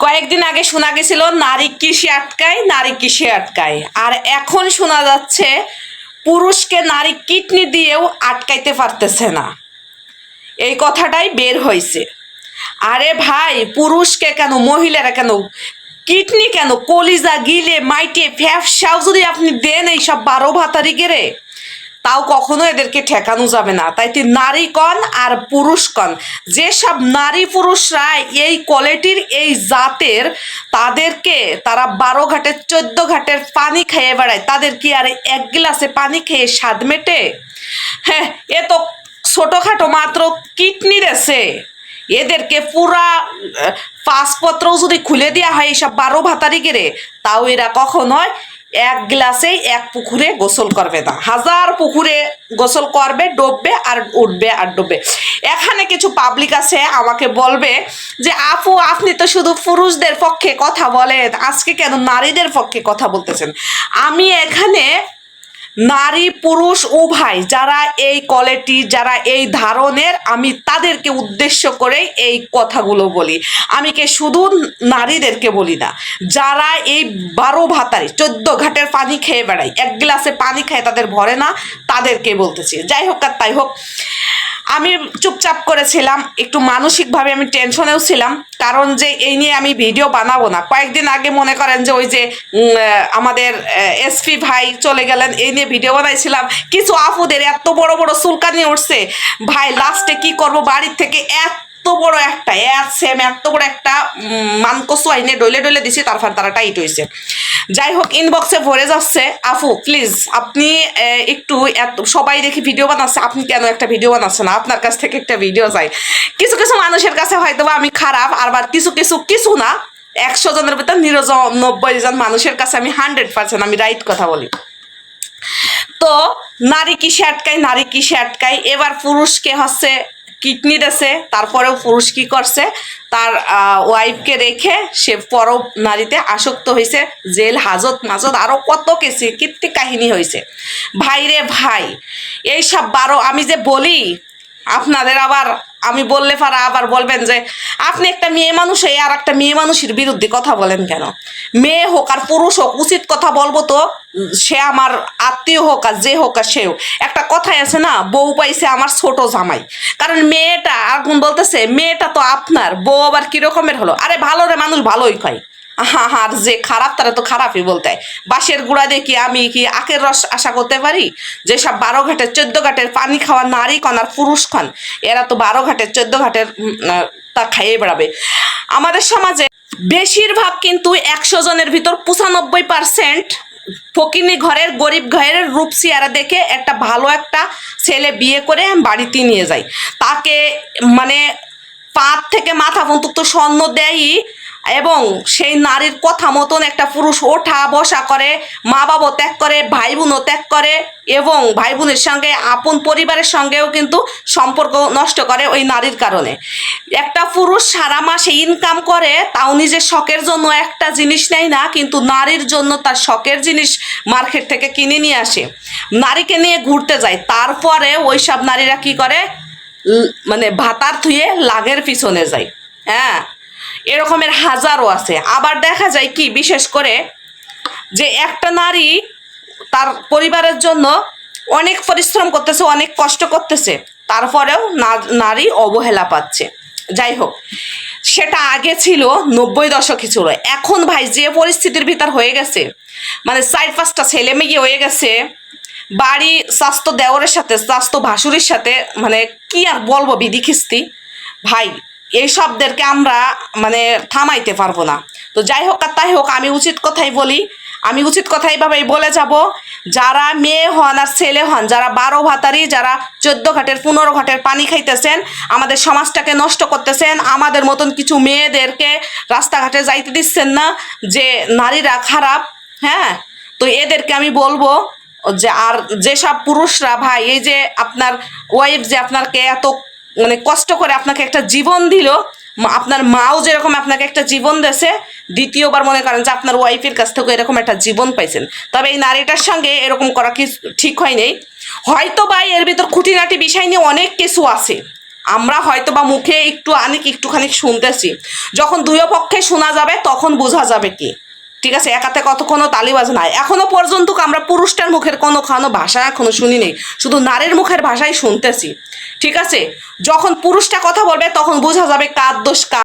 কয়েকদিন আগে শোনা গেছিল, নারী কৃষি আটকায়, নারী কৃষি আটকায়। আর এখন শোনা যাচ্ছে, পুরুষকে নারী কিডনি দিয়েও আটকাইতে পারতেছে না। এই কথাটাই বের হয়েছে আরে ভাই, পুরুষকে কেন, মহিলারা কেন, কিডনি কেন, কলিজা গিলে মাইটে ফ্যাপসাও যদি আপনি দেন এইসব বারো ভাতারি গেরে তাও কখনো এদেরকে ঠেকানো যাবে না। তাই নারী কন আর পুরুষ কন। যেসব নারী পুরুষরা এই কোয়ালিটির, এই জাতের, তাদেরকে তারা বারো ঘাটের চোদ্দ ঘাটের পানি খেয়ে বেড়ায়। তাদের কি আর এক গ্লাসে পানি খেয়ে স্বাদ মেটে? হ্যাঁ এ তো ছোটোখাটো মাত্র কিডনি দেশে এদেরকে পুরা পাসপত্রও যদি খুলে দেওয়া হয় এইসব বারো ভাতারি গেরে তাও এরা কখনোই এক গ্লাসেই এক পুকুরে গোসল করবে না হাজার পুকুরে গোসল করবে, ডুববে আর উঠবে আর ডুববে। এখানে কিছু পাবলিক আছে, আমাকে বলবে যে, আপু, আপনি তো শুধু পুরুষদের পক্ষে কথা বলেন, আজকে কেন নারীদের পক্ষে কথা বলতেছেন? আমি এখানে নারী, পুরুষ, উভয়, যারা এই কোয়ালিটি যারা এই ধারণের, আমি তাদেরকে উদ্দেশ্য করেই এই কথাগুলো বলি। আমি কে শুধু নারীদেরকে বলি না, যারা এই বারো ভাতারি, চোদ্দ ঘাটের পানি খেয়ে বেড়ায়, এক গ্লাসে পানি খেয়ে তাদের ভরে না, তাদেরকে বলতেছি। যাই হোক আর তাই হোক, আমি চুপচাপ করেছিলাম একটু মানসিকভাবে আমি টেনশনেও ছিলাম, কারণ যে এই নিয়ে আমি ভিডিও বানাবো না। কয়েকদিন আগে মনে করেন যে ওই যে আমাদের এসপি ভাই চলে গেলেন, এই নিয়ে ভিডিও বানাইছিলাম। কিছু আপুদের এত বড় বড় চুলকানি উঠছে। ভাই লাস্টে কি করব? বাড়ির থেকে এত বড় একটা, এত সেম এত বড় একটা মানকসু আইনে ডলে ডলে দিছি, তারপর তারা টাইট হয়েছে যাই হোক ইনবক্সে ভরে যাচ্ছে। আফু প্লিজ আপনি একটু এত, সবাই দেখি ভিডিও বানাচ্ছে। আপনি কেন একটা ভিডিও বানাচ্ছেন? আপনার কাছ থেকে একটা ভিডিও চাই। কিছু কিছু মানুষের কাছে হয়তো আমি খারাপ আবার কিছু কিছু কিছু না। একশো জনের ভিতর নিরানব্বই জন মানুষের কাছে আমি হান্ড্রেড পার্সেন্ট আমি রাইট কথা বলি। তো নারী কিসে আটকায়, নারী কিসে আটকায়? এবার পুরুষকে হচ্ছে কিডনি দেছে, তারপরেও পুরুষ কি করছে? তার ওয়াইফকে রেখে সে পর নারীতে আসক্ত হয়েছে জেল, হাজত, মাজত আরও কত কিছু, কীর্তি কাহিনী হয়েছে ভাই রে ভাই, এইসব বারো, আমি যে বলি, আপনাদের আবার আমি বললে ফারা আবার বলবেন যে, আপনি একটা মেয়ে মানুষ, এই আর একটা মেয়ে মানুষের বিরুদ্ধে কথা বলেন কেন? মেয়ে হোক আর পুরুষ হোক, উচিত কথা বলব তো, সে আমার আত্মীয় হোক আর যে হোক আর সেও একটা কথাই আছে না, বউ পাইছে আমার ছোট জামাই। কারণ মেয়েটা, আগুন বলতেছে, মেয়েটা তো আপনার, বউ আবার কিরকমের হলো? আরে ভালো রে মানুষ, ভালোই খায় আর যে খারাপ, তারা তো খারাপই বলতে বাঁশের গুঁড়া দিয়ে কি আমি কি আখের রস আশা করতে পারি? যেসব বারো ঘাটের, চোদ্দ ঘাটের পানি খাওয়া নারী কন আর পুরুষ খান এরা তো বারো ঘাটের, চোদ্দ ঘাটের তা খাইয়ে বেড়াবে। আমাদের সমাজে বেশিরভাগ কিন্তু একশো জনের ভিতর পঁচানব্বই পার্সেন্ট ফকিনি ঘরের, গরিব ঘরের রূপ চেহারা দেখে একটা ভালো একটা ছেলে বিয়ে করে বাড়িতে নিয়ে যায়। তাকে মানে পাত থেকে মাথা পর্যন্ত তো স্বর্ণ দেয়ই এবং সেই নারীর কথা মতন একটা পুরুষ ওঠা বসা করে মা বাবা ত্যাগ করে ভাই বোনও ত্যাগ করে এবং ভাই বোনের সঙ্গে, আপন পরিবারের সঙ্গেও কিন্তু সম্পর্ক নষ্ট করে ওই নারীর কারণে। একটা পুরুষ সারা মাসে ইনকাম করে, তাও নিজের শখের জন্য একটা জিনিস নেয় না, কিন্তু নারীর জন্য তার শখের জিনিস মার্কেট থেকে কিনে নিয়ে আসে। নারীকে নিয়ে ঘুরতে যায়, তারপরে ওই সব নারীরা কি করে? মানে ভাতার থুয়ে লাগের পিছনে যায়। হ্যাঁ? এরকমের হাজারও আছে। আবার দেখা যায় কি, বিশেষ করে যে একটা নারী তার পরিবারের জন্য অনেক পরিশ্রম করতেছে, অনেক কষ্ট করতেছে, তারপরেও নারী অবহেলা পাচ্ছে। যাই হোক, সেটা আগে ছিল নব্বই দশকে ছিল। এখন ভাই যে পরিস্থিতির ভিতর হয়ে গেছে মানে চার পাঁচটা ছেলে মেয়ে হয়ে গেছে, বাড়ি, স্বাস্থ্য দেওরের সাথে, স্বাস্থ্য ভাসুরের সাথে মানে কি আর বলব বিধি খিস্তি? ভাই এইসবদেরকে আমরা মানে থামাইতে পারব না। তো যাই হোক আর তাই হোক, আমি উচিত কথাই বলি। আমি উচিত কথাই ভাবেই বলে যাব, যারা মেয়ে হন আর ছেলে হন, যারা বারো ভাতারি, যারা চোদ্দ ঘাটের, পনেরো ঘাটের পানি খাইতেছেন, আমাদের সমাজটাকে নষ্ট করতেছেন, আমাদের মতন কিছু মেয়েদেরকে রাস্তাঘাটে যাইতে দিচ্ছেন না, যে নারীরা খারাপ হ্যাঁ? তো এদেরকে আমি বলব যে আর যেসব পুরুষরা, ভাই, এই যে আপনার ওয়াইফ যে আপনাকে এত মানে কষ্ট করে আপনাকে একটা জীবন দিল আপনার মাও যেরকম আপনাকে একটা জীবন দেছে দ্বিতীয়বার মনে করেন যে আপনার ওয়াইফের কাছ থেকে এরকম একটা জীবন পাইছেন। তবে এই নারীটার সঙ্গে এরকম করা কি ঠিক হয় হয়তো বা এর ভিতর খুঁটিনাটি বিষয় নিয়ে অনেক কিছু আছে। আমরা হয়তো বা মুখে একটু আনিক একটুখানি শুনতেছি। যখন দুই পক্ষে শোনা যাবে, তখন বোঝা যাবে কি। ঠিক আছে একাতে কত কোনো তালিবাজ নাই এখনও পর্যন্ত আমরা পুরুষটার মুখের কোনো খানো ভাষা এখনও শুনি নেই। শুধু নারীর মুখের ভাষাই শুনতেছি। ঠিক আছে? যখন পুরুষটা কথা বলবে, তখন বোঝা যাবে কার দোষ কার